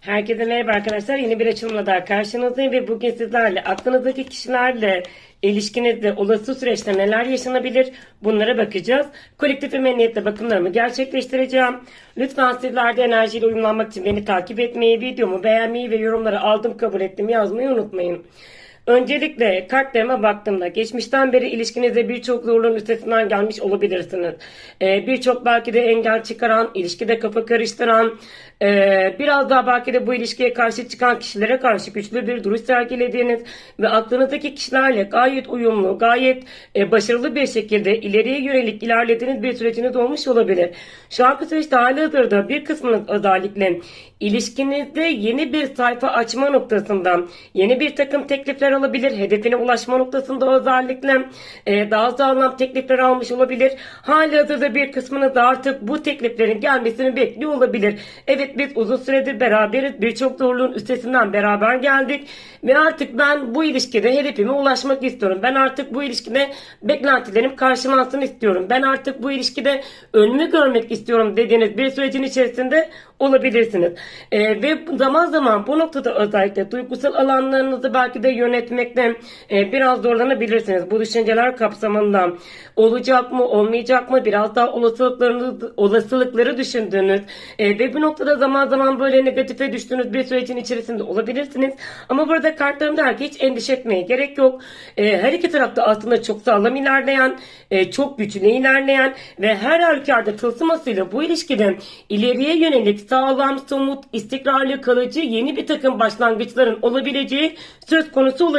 Herkese merhaba arkadaşlar. Yeni bir açılımla daha karşınızdayım ve bugün sizlerle aklınızdaki kişilerle ilişkinizde olası süreçte neler yaşanabilir bunlara bakacağız. Kolektif emniyetle bakımlarımı gerçekleştireceğim. Lütfen sizler de enerjiyle uyumlanmak için beni takip etmeyi, videomu beğenmeyi ve yorumları aldım kabul ettim yazmayı unutmayın. Öncelikle kartlarıma baktığımda geçmişten beri ilişkinize birçok zorluğun üstesinden gelmiş olabilirsiniz. Ee, birçok belki de engel çıkaran, ilişkide kafa karıştıran, ee, biraz daha belki de bu ilişkiye karşı çıkan kişilere karşı güçlü bir duruş sergilediğiniz ve aklınızdaki kişilerle gayet uyumlu, gayet e, başarılı bir şekilde ileriye yönelik ilerlediğiniz bir süreciniz olmuş olabilir. Şu anki süreçte hali hazırda bir kısmınız özellikle ilişkinizde yeni bir sayfa açma noktasından yeni bir takım teklifler alabilir. Hedefine ulaşma noktasında özellikle e, daha sağlam teklifler almış olabilir. Hali hazırda bir kısmınız artık bu tekliflerin gelmesini bekliyor olabilir. Evet biz uzun süredir beraberiz. Birçok zorluğun üstesinden beraber geldik. Ve artık ben bu ilişkide hedefime ulaşmak istiyorum. Ben artık bu ilişkide beklentilerim karşılansın istiyorum. Ben artık bu ilişkide önümü görmek istiyorum dediğiniz bir sürecin içerisinde olabilirsiniz. Ee, ve zaman zaman bu noktada özellikle duygusal alanlarınızı belki de yönetmekte e, biraz zorlanabilirsiniz. Bu düşünceler kapsamında olacak mı olmayacak mı biraz daha olasılıklarını, olasılıkları düşündüğünüz e, ve bu noktada zaman zaman böyle negatife düştüğünüz bir sürecin içerisinde olabilirsiniz. Ama burada kartlarım der ki hiç endişe etmeye gerek yok. E, her iki tarafta aslında çok sağlam ilerleyen, e, çok güçlü ilerleyen ve her halükarda tılsımasıyla bu ilişkiden ileriye yönelik sağlam, somut, istikrarlı, kalıcı yeni bir takım başlangıçların olabileceği söz konusu olabilir.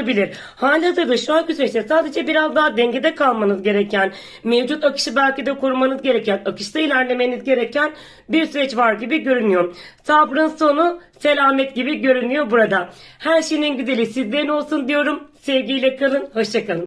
Halihazırda şu anki süreçte sadece biraz daha dengede kalmanız gereken, mevcut akışı belki de korumanız gereken, akışta ilerlemeniz gereken bir süreç var gibi görünüyor. Sabrın sonu selamet gibi görünüyor burada. Her şeyin güzeli sizlerin olsun diyorum. Sevgiyle kalın, hoşça kalın.